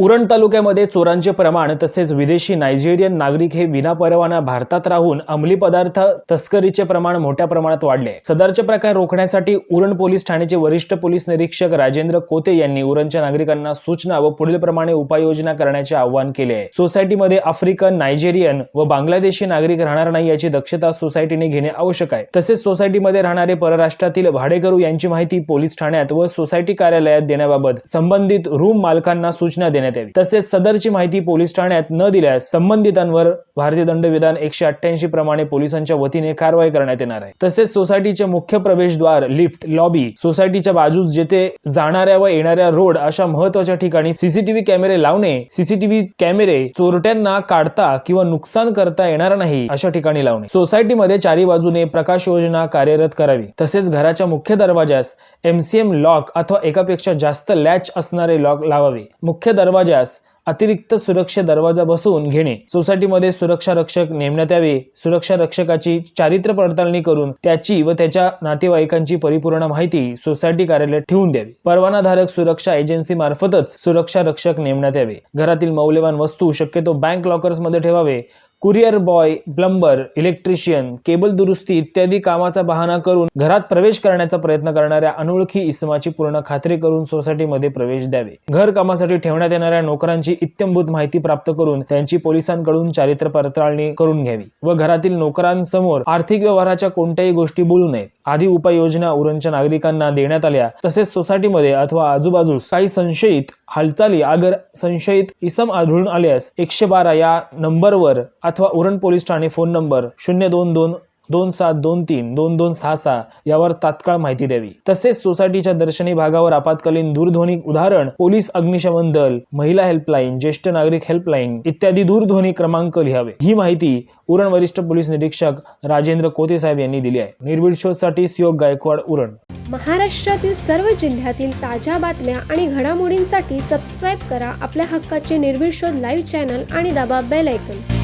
उरण तालुक्यामध्ये चोरांचे प्रमाण तसेच विदेशी नायजेरियन नागरिक हे विनापरवाना भारतात राहून अंमली पदार्थ तस्करीचे प्रमाण मोठ्या प्रमाणात वाढले. सदरचे प्रकार रोखण्यासाठी उरण पोलीस ठाण्याचे वरिष्ठ पोलीस निरीक्षक राजेंद्र कोते यांनी उरणच्या नागरिकांना सूचना व पुढील प्रमाणे उपाययोजना करण्याचे आवाहन केले. आहे सोसायटीमध्ये आफ्रिकन नायजेरियन व बांगलादेशी नागरिक राहणार नाही याची दक्षता सोसायटीने घेणे आवश्यक आहे. तसेच सोसायटीमध्ये राहणारे परराष्ट्रातील भाडेकरू यांची माहिती पोलीस ठाण्यात व सोसायटी कार्यालयात देण्याबाबत संबंधित रूम मालकांना सूचना देण्यात यावी. तसेच सदरची माहिती पोलीस ठाण्यात न दिल्यास संबंधितांवर भारतीय दंडविधान एकशे अठ्ठ्याऐंशी प्रमाणे पोलिसांच्या वतीने कारवाई करण्यात येणार आहे. तसेच सोसायटीचे मुख्य प्रवेशद्वार लिफ्ट लॉबी सोसायटीच्या बाजूस जेथे जाणाऱ्या व येणाऱ्या रोड अशा महत्त्वाच्या ठिकाणी सीसीटीव्ही कॅमेरे लावणे सीसीटीव्ही कॅमेरे चोरट्यांना काढता किंवा नुकसान करता येणार नाही अशा ठिकाणी लावणे. सोसायटीमध्ये चारी बाजूने प्रकाश योजना कार्यरत करावी. तसेच घराच्या मुख्य दरवाजास एमसीएम लॉक अथवा एकापेक्षा जास्त लॅच असणारे लॉक लावावे. मुख्य दरवाजा दरवाजास अतिरिक्त सुरक्षा दरवाजा बसवून घेणे. सोसायटीमध्ये सुरक्षा रक्षक नेमण्यात यावे. सुरक्षा रक्षकाची चारित्र्य पडताळणी करून त्याची व त्याच्या नातेवाईकांची परिपूर्ण माहिती सोसायटी कार्यालयात ठेवून द्यावी. परवानाधारक सुरक्षा एजन्सी मार्फतच सुरक्षा रक्षक नेमण्यात यावे. घरातील मौल्यवान वस्तू शक्यतो बँक लॉकर्समध्ये ठेवावे. Courier boy plumber electrician cable दुरुस्ती इत्यादी कामाचा बहाणा करून घरात प्रवेश करण्याचा प्रयत्न करणाऱ्या अनोळखी इसमाची पूर्ण खात्री करून सोसायटीमध्ये प्रवेश द्यावे. घर कामासाठी ठेवण्यात येणाऱ्या नोकरांची इत्यंभूत माहिती प्राप्त करून त्यांची पोलिसांकडून चारित्र पडताळणी करून घ्यावी व घरातील नोकरांसमोर आर्थिक व्यवहाराच्या कोणत्याही गोष्टी बोलू नयेत. आधी उपाययोजना उरणच्या नागरिकांना देण्यात आल्या तसेच सोसायटीमध्ये अथवा आजूबाजूस काही संशयित हालचाली अगर संशयित इसम आढळून आल्यास एकशे बारा या नंबरवर अथवा उरण पोलीस ठाणे फोन नंबर शून्य दोन दोन दोन सात दोन तीन दोन दोन सहा सहा यावर तात्काळ माहिती द्यावी. तसेच सोसायटीच्या दर्शनी भागावर आपत्कालीन दूरध्वनी उदाहरण पोलीस अग्निशमन दल महिला हेल्पलाईन ज्येष्ठ नागरिक हेल्पलाईन इत्यादी दूरध्वनी क्रमांक लिहावे. ही माहिती उरण वरिष्ठ पोलीस निरीक्षक राजेंद्र कोते साहेब यांनी दिली आहे. निर्भीड शोधसाठी सुयोग गायकवाड उरण. महाराष्ट्रातील सर्व जिल्ह्यातील ताज्या बातम्या आणि घडामोडींसाठी सबस्क्राईब करा आपल्या हक्काचे निर्भीड शोध लाईव्ह चॅनल आणि दाबा बेल ऐकन